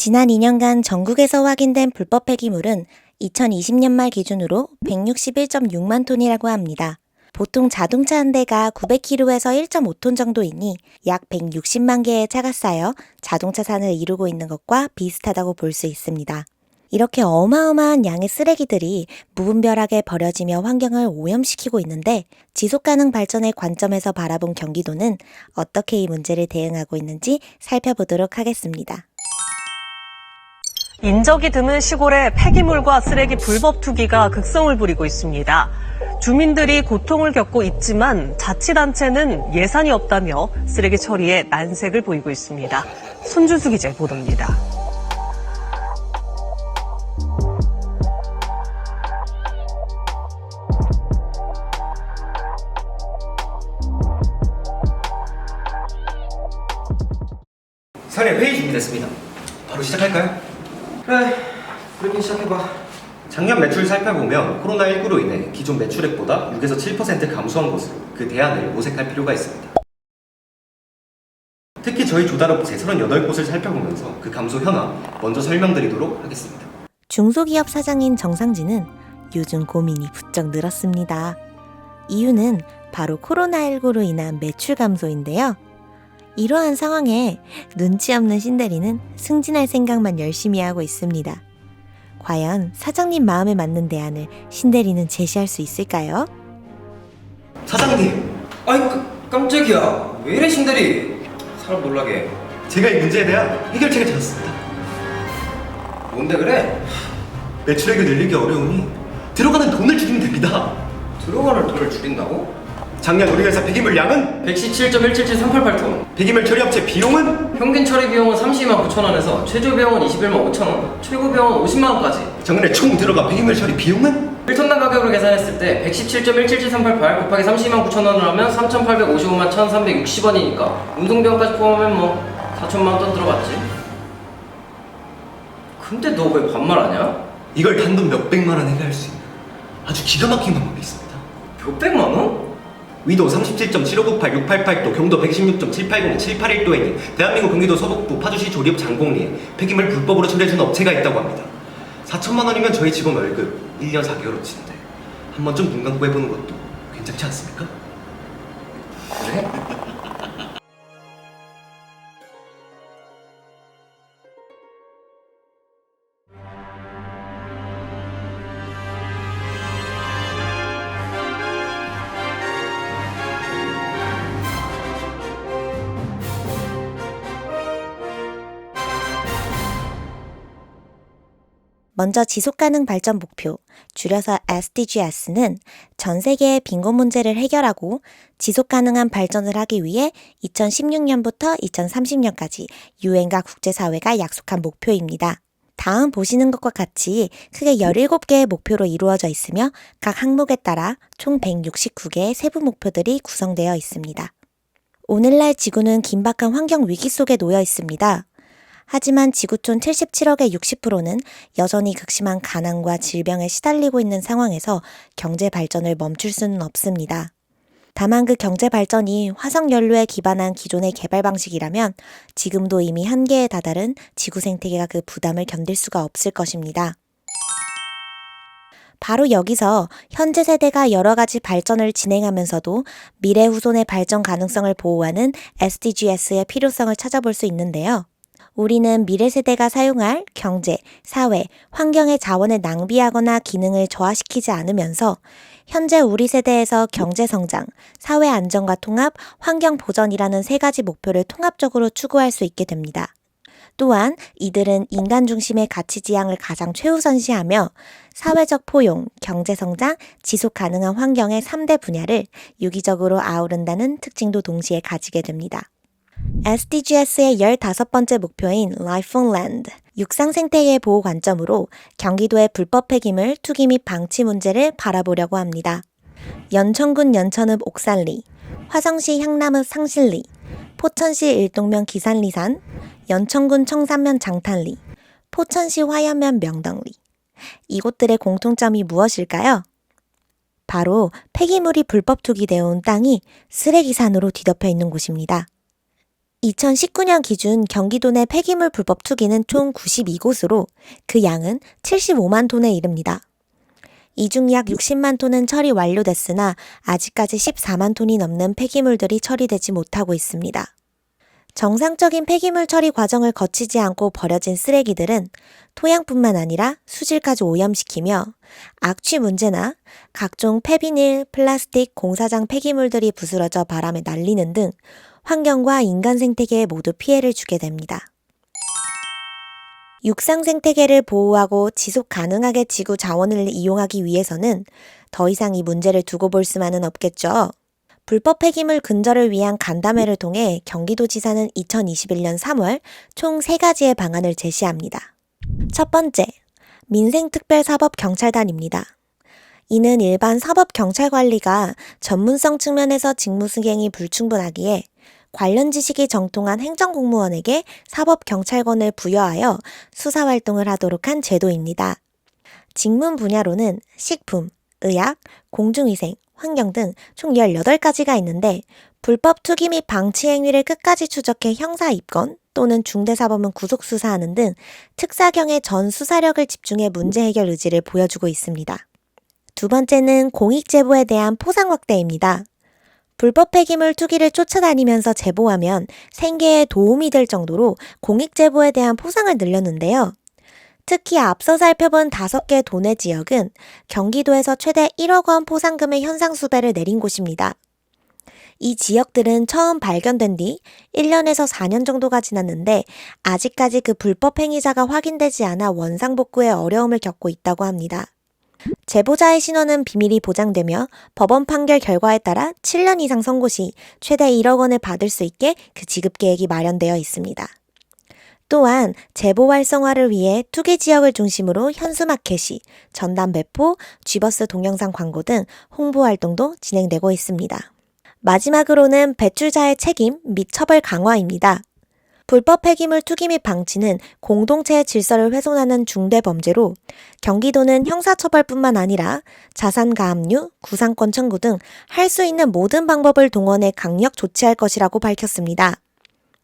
지난 2년간 전국에서 확인된 불법 폐기물은 2020년 말 기준으로 161.6만 톤이라고 합니다. 보통 자동차 한 대가 900km에서 1.5톤 정도이니 약 160만 개의 차가 쌓여 자동차 산을 이루고 있는 것과 비슷하다고 볼 수 있습니다. 이렇게 어마어마한 양의 쓰레기들이 무분별하게 버려지며 환경을 오염시키고 있는데 지속 가능 발전의 관점에서 바라본 경기도는 어떻게 이 문제를 대응하고 있는지 살펴보도록 하겠습니다. 인적이 드문 시골에 폐기물과 쓰레기 불법 투기가 극성을 부리고 있습니다. 주민들이 고통을 겪고 있지만 자치단체는 예산이 없다며 쓰레기 처리에 난색을 보이고 있습니다. 손준수 기자 보도입니다. 사례 회의 준비됐습니다. 바로 시작할까요? 그래, 그렇게 시작해봐. 작년 매출 살펴보면 코로나19로 인해 기존 매출액보다 6에서 7% 감소한 것으로 그 대안을 모색할 필요가 있습니다. 특히 저희 조달업 제 38곳을 살펴보면서 그 감소 현황 먼저 설명드리도록 하겠습니다. 중소기업 사장인 정상진은 요즘 고민이 부쩍 늘었습니다. 이유는 바로 코로나19로 인한 매출 감소인데요. 이러한 상황에 눈치 없는 신대리는 승진할 생각만 열심히 하고 있습니다. 과연 사장님 마음에 맞는 대안을 신대리는 제시할 수 있을까요? 사장님, 아이 그, 깜짝이야 왜 이래 신대리 사람 놀라게 제가 이 문제에 대한 해결책을 찾았습니다. 뭔데 그래? 매출액을 늘리기 어려우니 들어가는 돈을 줄이면 됩니다. 들어가는 돈을 줄인다고? 작년 우리 회사 폐기물 양은? 117.177,388톤. 폐기물 처리 업체 비용은? 평균 처리 비용은 32만 9천 원에서 최저 비용은 21만 5천 원 최고 비용은 50만 원까지. 작년에 총 들어간 폐기물 처리 비용은? 1톤당 가격으로 계산했을 때 117.177,388 곱하기 32만 9천 원을 하면 3,855만 1,360원이니까. 운송비용까지 포함하면 뭐 4천만 원 들어갔지. 근데 너 왜 반말하냐? 이걸 단돈 몇백만 원 해결할 수 있는 아주 기가 막힌 방법이 있습니다. 몇백만 원? 위도 37.7598 688도, 경도 116.780 781도에니 대한민국 경기도 서북부 파주시 조립 장공리에 폐기물 불법으로 처리해주는 업체가 있다고 합니다. 4천만 원이면 저희 직원 월급 1년 4개월어치인데 한 번쯤 눈 감고 해보는 것도 괜찮지 않습니까? 먼저 지속 가능 발전 목표, 줄여서 SDGs는 전 세계의 빈곤 문제를 해결하고 지속 가능한 발전을 하기 위해 2016년부터 2030년까지 유엔과 국제사회가 약속한 목표입니다. 다음 보시는 것과 같이 크게 17개의 목표로 이루어져 있으며 각 항목에 따라 총 169개의 세부 목표들이 구성되어 있습니다. 오늘날 지구는 긴박한 환경 위기 속에 놓여 있습니다. 하지만 지구촌 77억의 60%는 여전히 극심한 가난과 질병에 시달리고 있는 상황에서 경제 발전을 멈출 수는 없습니다. 다만 그 경제 발전이 화석 연료에 기반한 기존의 개발 방식이라면 지금도 이미 한계에 다다른 지구 생태계가 그 부담을 견딜 수가 없을 것입니다. 바로 여기서 현재 세대가 여러 가지 발전을 진행하면서도 미래 후손의 발전 가능성을 보호하는 SDGs의 필요성을 찾아볼 수 있는데요. 우리는 미래 세대가 사용할 경제, 사회, 환경의 자원을 낭비하거나 기능을 저하시키지 않으면서 현재 우리 세대에서 경제 성장, 사회 안정과 통합, 환경 보전이라는 세 가지 목표를 통합적으로 추구할 수 있게 됩니다. 또한 이들은 인간 중심의 가치 지향을 가장 최우선시하며 사회적 포용, 경제 성장, 지속 가능한 환경의 3대 분야를 유기적으로 아우른다는 특징도 동시에 가지게 됩니다. SDGs의 15번째 목표인 Life on Land, 육상 생태계 보호 관점으로 경기도의 불법 폐기물 투기 및 방치 문제를 바라보려고 합니다. 연천군 연천읍 옥산리, 화성시 향남읍 상실리, 포천시 일동면 기산리산, 연천군 청산면 장탄리, 포천시 화연면 명덕리. 이곳들의 공통점이 무엇일까요? 바로 폐기물이 불법 투기되어 온 땅이 쓰레기산으로 뒤덮여 있는 곳입니다. 2019년 기준 경기도 내 폐기물 불법 투기는 총 92곳으로 그 양은 75만 톤에 이릅니다. 이 중 약 60만 톤은 처리 완료됐으나 아직까지 14만 톤이 넘는 폐기물들이 처리되지 못하고 있습니다. 정상적인 폐기물 처리 과정을 거치지 않고 버려진 쓰레기들은 토양뿐만 아니라 수질까지 오염시키며 악취 문제나 각종 폐비닐, 플라스틱, 공사장 폐기물들이 부스러져 바람에 날리는 등 환경과 인간 생태계에 모두 피해를 주게 됩니다. 육상 생태계를 보호하고 지속 가능하게 지구 자원을 이용하기 위해서는 더 이상 이 문제를 두고 볼 수만은 없겠죠. 불법 폐기물 근절을 위한 간담회를 통해 경기도지사는 2021년 3월 총 3가지의 방안을 제시합니다. 첫 번째, 민생특별사법경찰단입니다. 이는 일반 사법경찰관리가 전문성 측면에서 직무 수행이 불충분하기에 관련 지식이 정통한 행정공무원에게 사법경찰권을 부여하여 수사활동을 하도록 한 제도입니다. 직문 분야로는 식품, 의약, 공중위생, 환경 등 총 18가지가 있는데 불법 투기 및 방치 행위를 끝까지 추적해 형사 입건 또는 중대사범은 구속 수사하는 등 특사경의 전 수사력을 집중해 문제 해결 의지를 보여주고 있습니다. 두 번째는 공익 제보에 대한 포상 확대입니다. 불법 폐기물 투기를 쫓아다니면서 제보하면 생계에 도움이 될 정도로 공익 제보에 대한 포상을 늘렸는데요. 특히 앞서 살펴본 다섯 개 도내 지역은 경기도에서 최대 1억 원 포상금의 현상 수배를 내린 곳입니다. 이 지역들은 처음 발견된 뒤 1년에서 4년 정도가 지났는데 아직까지 그 불법 행위자가 확인되지 않아 원상복구에 어려움을 겪고 있다고 합니다. 제보자의 신원은 비밀이 보장되며 법원 판결 결과에 따라 7년 이상 선고 시 최대 1억 원을 받을 수 있게 그 지급 계획이 마련되어 있습니다. 또한 제보 활성화를 위해 투기 지역을 중심으로 현수 마켓이 전담 배포, 쥐버스 동영상 광고 등 홍보 활동도 진행되고 있습니다. 마지막으로는 배출자의 책임 및 처벌 강화입니다. 불법 폐기물 투기 및 방치는 공동체의 질서를 훼손하는 중대 범죄로 경기도는 형사처벌뿐만 아니라 자산 가압류, 구상권 청구 등 할 수 있는 모든 방법을 동원해 강력 조치할 것이라고 밝혔습니다.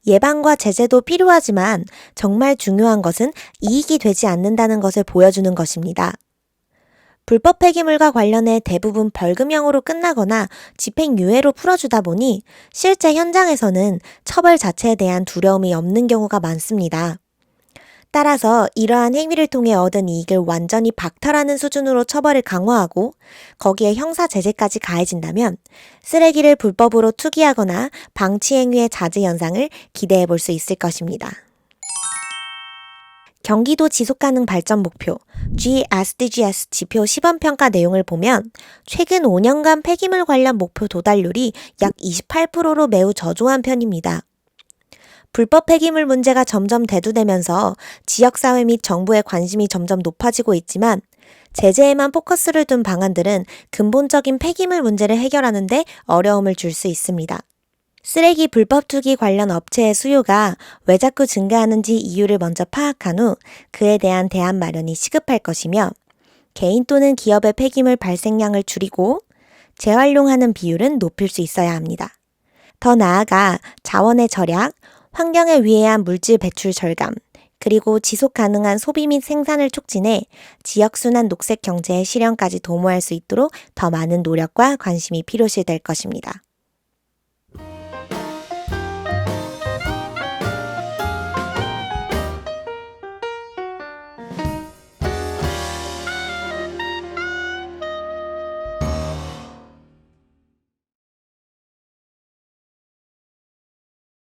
예방과 제재도 필요하지만 정말 중요한 것은 이익이 되지 않는다는 것을 보여주는 것입니다. 불법 폐기물과 관련해 대부분 벌금형으로 끝나거나 집행유예로 풀어주다 보니 실제 현장에서는 처벌 자체에 대한 두려움이 없는 경우가 많습니다. 따라서 이러한 행위를 통해 얻은 이익을 완전히 박탈하는 수준으로 처벌을 강화하고 거기에 형사 제재까지 가해진다면 쓰레기를 불법으로 투기하거나 방치 행위의 자제 현상을 기대해 볼 수 있을 것입니다. 경기도 지속가능 발전 목표 GSDGs 지표 시범 평가 내용을 보면 최근 5년간 폐기물 관련 목표 도달률이 약 28%로 매우 저조한 편입니다. 불법 폐기물 문제가 점점 대두되면서 지역사회 및 정부의 관심이 점점 높아지고 있지만 제재에만 포커스를 둔 방안들은 근본적인 폐기물 문제를 해결하는데 어려움을 줄 수 있습니다. 쓰레기 불법 투기 관련 업체의 수요가 왜 자꾸 증가하는지 이유를 먼저 파악한 후 그에 대한 대안 마련이 시급할 것이며 개인 또는 기업의 폐기물 발생량을 줄이고 재활용하는 비율은 높일 수 있어야 합니다. 더 나아가 자원의 절약, 환경에 위해한 물질 배출 절감, 그리고 지속 가능한 소비 및 생산을 촉진해 지역순환 녹색 경제의 실현까지 도모할 수 있도록 더 많은 노력과 관심이 필요시 될 것입니다.